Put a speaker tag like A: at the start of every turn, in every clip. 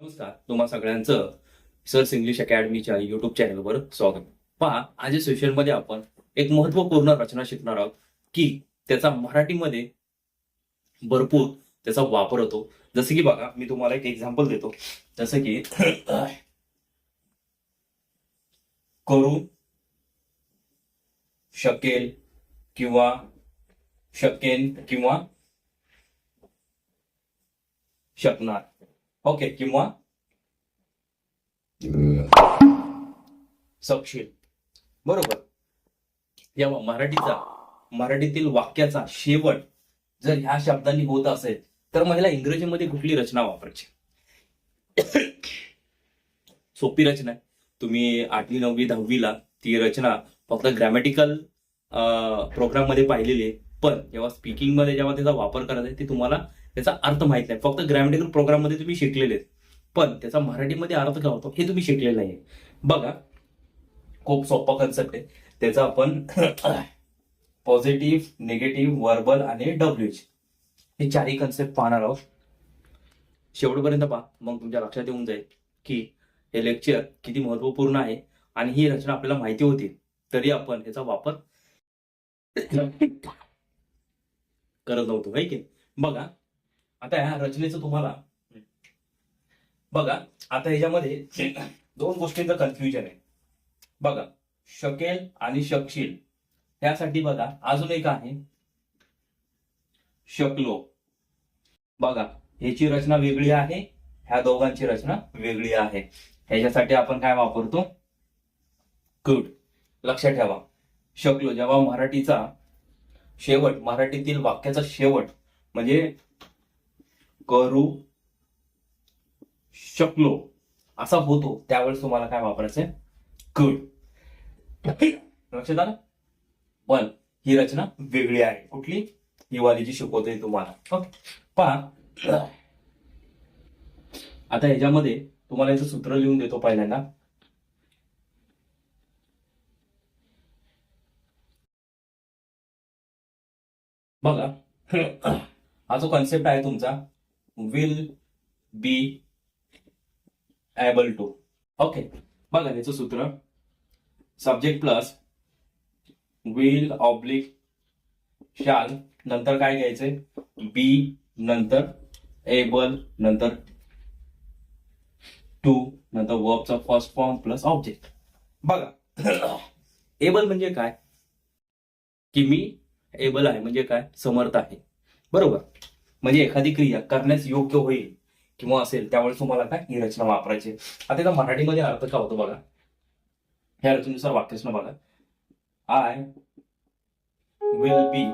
A: नमस्कार तुम्हा सगळ्यांचं सर्स इंग्लिश अकॅडमीच्या युट्यूब चॅनलवर स्वागत. पहा आज या सेशनमध्ये आपण एक महत्त्वपूर्ण रचना शिकणार आहोत की त्याचा मराठीमध्ये भरपूर त्याचा वापर होतो. जसं की बघा मी तुम्हाला एक एक्झाम्पल देतो. जसं की करू शकेल किंवा शकेन किंवा शकणार. ओके किंवा सपशील बरोबर. या मराठीचा मराठीतील वाक्याचा शेवट जर ह्या शब्दांनी होत असेल तर मग ह्याला इंग्रजीमध्ये कुठली रचना वापरायची? सोपी रचना आहे. तुम्ही आठवी नववी दहावीला ती रचना फक्त ग्रॅमॅटिकल प्रोग्राममध्ये पाहिलेली आहे. पण जेव्हा स्पीकिंगमध्ये जेव्हा त्याचा वापर करायचा आहे ते तुम्हाला त्याचा अर्थ माहीत नाही. फक्त ग्रॅमॅटिकल प्रोग्राममध्ये तुम्ही शिकलेले आहेत. पण त्याचा मराठीमध्ये अर्थ काय होतो हे तुम्ही शिकलेलं नाही बघा खूप सोपा कन्सेप्ट आहे. त्याचा आपण पॉझिटिव्ह निगेटिव्ह वर्बल आणि डब्ल्यूच हे चारही कन्सेप्ट पाहणार आहोत. शेवटपर्यंत पहा. मग तुमच्या लक्षात येऊन जाईल की हे लेक्चर किती महत्त्वपूर्ण आहे आणि ही रचना आपल्याला माहिती होती. तरी आपण याचा वापर करत नव्हतो की बघा आता ह्या रचनेचं तुम्हाला बघा आता ह्याच्यामध्ये दोन गोष्टींचं कन्फ्युजन आहे. बघा शकेल आणि शकशील त्यासाठी बघा अजून एक आहे. शकलो. बघा ह्याची रचना वेगळी आहे ह्या दोघांची रचना वेगळी आहे. ह्याच्यासाठी आपण काय वापरतो? गुड लक्षात ठेवा. शकलो जेव्हा मराठीचा शेवट मराठीतील वाक्याचा शेवट म्हणजे करू शकलो. असा होतो. त्यावेळेस तुम्हाला काय वापरायचंय? गुड लक्षात आलं? पण ही रचना वेगळी आहे. कुठली? ही वाली जी शिकवते तुम्हाला. ओके पहा. आता ह्याच्यामध्ये तुम्हाला याचं सूत्र लिहून देतो पहिल्यांदा. बघा. हा जो कन्सेप्ट आहे तुमचा will be able to okay बघा त्याचं सूत्र. सब्जेक्ट प्लस विल ऑब्लिक शाल नंतर काय घ्यायचंय बी नंतर एबल नंतर टू नंतर वर्बचा फर्स्ट फॉर्म प्लस ऑब्जेक्ट बघा. एबल म्हणजे काय? की मी एबल आहे म्हणजे काय? समर्थ आहे. बरोबर? म्हणजे एखादी क्रिया करण्यास योग्य होईल किंवा असेल त्यावेळेस तुम्हाला काय? ही रचना वापरायची आता त्याचा मराठीमध्ये अर्थ काय होतो बघा? ह्या रचनेनुसार वाक्यरचना बघा. I will be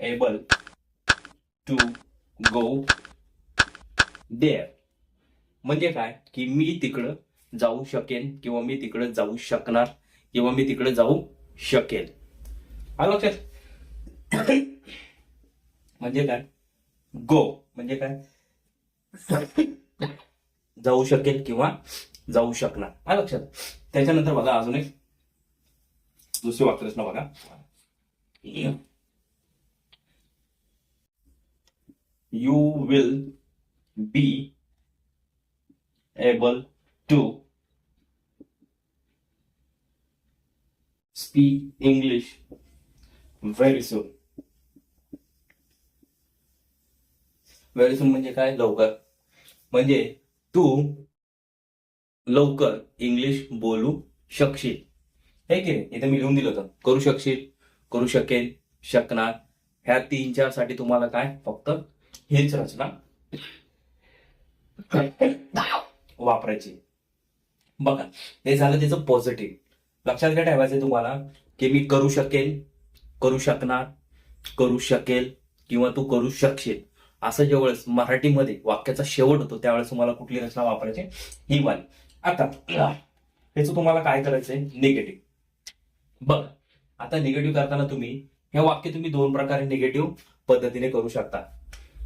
A: able to go there म्हणजे काय? की मी तिकडं जाऊ शकेन किंवा मी तिकडे जाऊ शकणार किंवा मी तिकडे जाऊ शकेल आलं लक्षात? म्हणजे काय? गो म्हणजे काय? जाऊ शकेल किंवा जाऊ शकणार. हा लक्षात. त्याच्यानंतर बघा अजून एक. दुसरी वाक्यरचना बघा. You will be able to speak English very soon वेळेस म्हणजे काय? लवकर. म्हणजे तू लवकर इंग्लिश बोलू शकशील. हे की नाही? इथे मी लिहून दिलं होतं. करू शकशील करू शकेल शकणार. ह्या तीन चारसाठी तुम्हाला काय? फक्त हेच रचना वापरायची. बघा हे झालं त्याचं पॉझिटिव्ह लक्षात काय ठेवायचं तुम्हाला की मी करू शकेल करू शकणार करू शकेल किंवा तू करू शकशील. असं ज्यावेळेस मराठीमध्ये वाक्याचा शेवट होतो त्यावेळेस तुम्हाला कुठली रचना वापरायची? ही वाली. आता ह्याचं तुम्हाला काय करायचंय? निगेटिव्ह बघ आता निगेटिव्ह करताना तुम्ही हे वाक्य तुम्ही दोन प्रकारे निगेटिव्ह पद्धतीने करू शकता.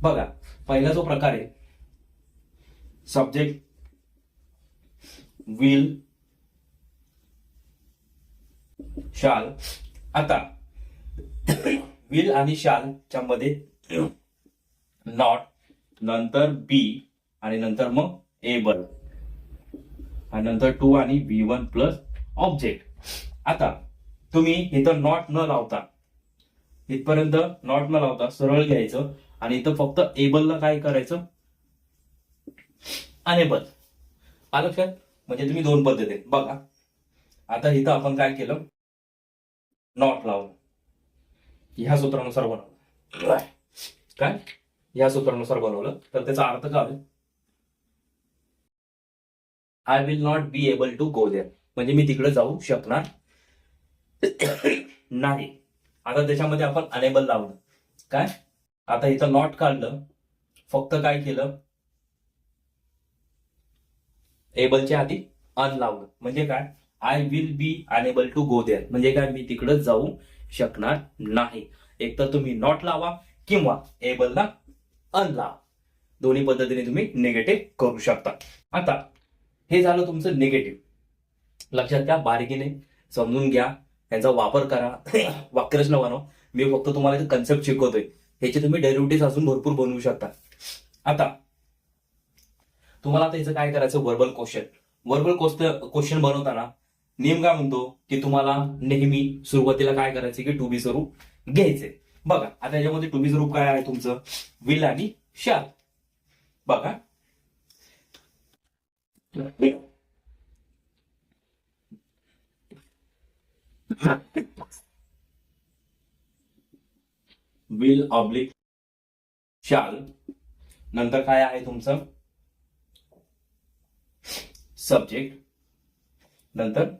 A: बघा पहिला जो प्रकार आहे सब्जेक्ट विल शाल आता विल आणि शाल च्या मध्ये नॉट नंतर बी आणि नंतर मग एबल आणि नंतर टू आणि बी वन प्लस ऑब्जेक्ट आता तुम्ही इथं नॉट न लावता इथपर्यंत नॉट न लावता सरळ घ्यायचं आणि इथं फक्त एबलला काय करायचं? अनेबल आलं लक्षात? म्हणजे तुम्ही दोन पद्धती. बघा. आता इथं आपण काय केलं? नॉट लावलं. ह्या सूत्रानुसार बनवलं. काय? या सूत्रानुसार बनवलं. तर त्याचा अर्थ काय I will not be able to go there म्हणजे मी तिकडे जाऊ शकणार नाही. आता त्याच्यामध्ये आपण अनेबल लावलं. काय? आता इथं नॉट काढलं. फक्त काय केलं? एबलच्या आधी अन लावलं म्हणजे काय? I will be unable to go there म्हणजे काय? मी तिकडे जाऊ शकणार नाही. एक तर तुम्ही नॉट लावा किंवा एबलला अनला. दोन्ही पद्धतीने तुम्ही निगेटिव्ह करू शकता. आता हे झालं तुमचं निगेटिव्ह लक्षात घ्या बारीकीने समजून घ्या यांचा वापर करा. वाक्यरचना बनव मी फक्त तुम्हाला इथे कन्सेप्ट शिकवतोय. ह्याचे तुम्ही डेरिव्हेटिव्ह अजून भरपूर बनवू शकता. आता तुम्हाला आता याचं काय करायचं? वर्बल क्वेश्चन वर्बल क्वेश्चन बनवताना नियम काय म्हणतो की तुम्हाला नेहमी सुरुवातीला काय करायचं की टू बी स्वरूप घ्यायचे बघा आता याच्यामध्ये टू बी काय आहे तुमचं? विल आणि शाल बघा. विल ऑब्लिक शाल नंतर काय आहे तुमचं? सब्जेक्ट नंतर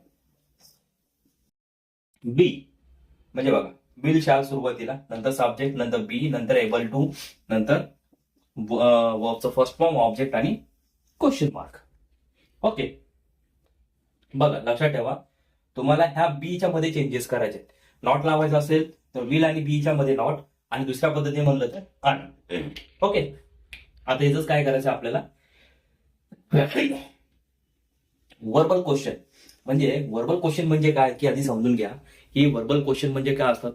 A: बी म्हणजे बघा. विल शाल सुरुवातीला नंतर सब्जेक्ट नंतर बी नंतर एबल टू नंतर वर्बचं फर्स्ट फॉर्म ऑब्जेक्ट आणि क्वेश्चन मार्क ओके बघा लक्षात ठेवा. तुम्हाला ह्या बीच्या मध्ये चेंजेस करायचे नॉट लावायचं असेल तर विल आणि बीच्या मध्ये नॉट आणि दुसऱ्या पद्धतीने म्हणलं तर अन ओके आता याच काय करायचं आपल्याला? वर्बल क्वेश्चन म्हणजे वर्बल क्वेश्चन म्हणजे काय? की आधी समजून घ्या. की वर्बल क्वेश्चन म्हणजे काय असतात?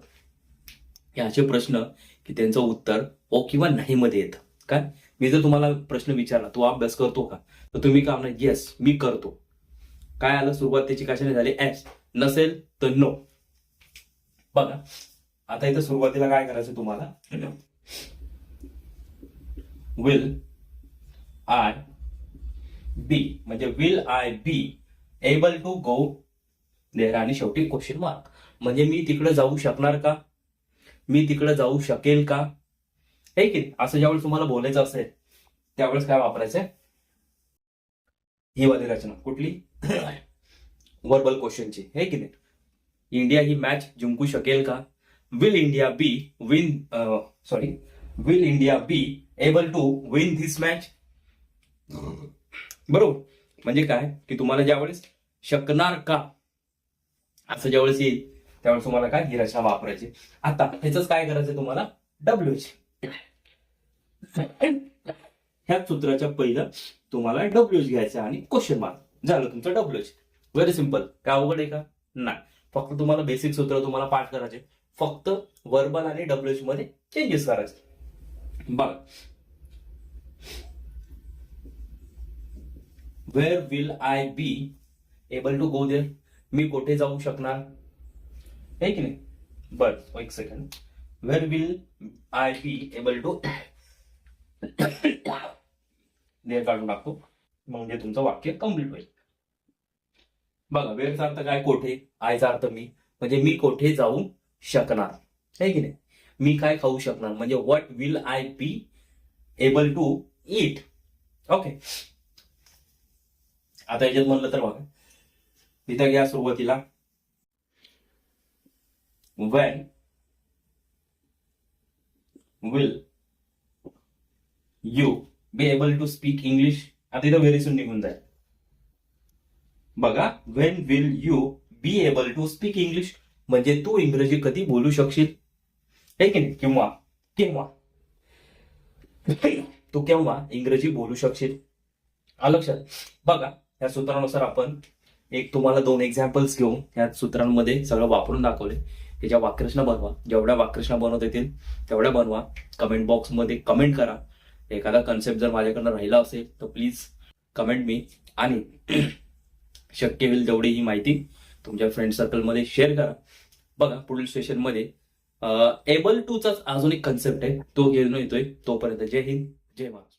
A: हे असे प्रश्न की त्यांचं उत्तर ओ किंवा नाही मध्ये येतं. काय मी जर तुम्हाला प्रश्न विचारला तू अभ्यास करतो का? तर तुम्ही का म्हणा येस मी करतो. काय आलं सुरुवात त्याची? कशाने झाली? एस नसेल तर नो बघा. आता इथं सुरुवातीला काय करायचं तुम्हाला? विल आय बी म्हणजे will I be able to go there आणि शेवटी क्वेश्चन मार्क म्हणजे मी तिकडे जाऊ शकणार का? मी तिकडे जाऊ शकेल का? हे की? असं ज्यावेळेस तुम्हाला बोलायचं असेल त्यावेळेस काय वापरायचंय? ही वाली रचना. कुठली? वर्बल क्वेश्चनची हे की नाही? इंडिया ही मॅच जिंकू शकेल का? Will India be win sorry will India be able to win this match बरोबर? म्हणजे काय? की तुम्हाला ज्यावेळेस शकणार का? असं ज्यावेळेस येईल त्यावेळेस तुम्हाला काय? ही रचना वापरायची. आता ह्याच काय करायचं तुम्हाला? डब्ल्यूच ह्या सूत्राच्या पहिलं तुम्हाला डब्ल्यूच घ्यायचं आणि क्वेश्चन मार्क झालं तुमचं डब्ल्यूच व्हेरी सिंपल काय अवघड आहे का? नाही. फक्त तुम्हाला बेसिक सूत्र तुम्हाला पाठ करायचे. फक्त वर्बल आणि डब्ल्यूच मध्ये चेंजेस करायचे. बघा. Where will I be able to go there मी कुठे जाऊ शकणार? आहे की नाही? बर oh, एक second where will I be able to there काढून टाकतो. म्हणजे तुमचं वाक्य कंप्लीट होईल. बघा वेळचा अर्थ काय? कोठे? आयचा अर्थ मी. म्हणजे मी कोठे जाऊ शकणार? आहे की नाही? मी काय खाऊ शकणार? म्हणजे what will I be able to eat okay आता याच्यात म्हणलं तर बघा. इथं घ्या सुरुवातीला. When will you be able to speak English आता इथं व्हेरी सुन निघून जाईल. बघा when will you be able to speak English म्हणजे तू इंग्रजी कधी बोलू शकशील? हे की नाही? किंवा केव्हा? तू केव्हा इंग्रजी बोलू शकशील? लक्षात? बघा या सूत्रानुसार आपण एक तुम्हाला दोन एक्झाम्पल्स घेऊन या सूत्रांमध्ये सगळं वापरून दाखवले. त्याच्या वाक्यरचना बनवा. जेवढ्या वाक्यरचना बनवता येतील तेवढ्या बनवा. कमेंट बॉक्समध्ये कमेंट करा. एखादा कन्सेप्ट जर माझ्याकडनं राहिला असेल तर प्लीज कमेंट मी आणि शक्य होईल तेवढी ही माहिती तुमच्या फ्रेंड सर्कलमध्ये शेअर करा. बघा पुढील सेशनमध्ये एबल टूचाच अजून एक कन्सेप्ट आहे. तो घेऊन येतोय. तोपर्यंत जय हिंद जय महाराष्ट्र.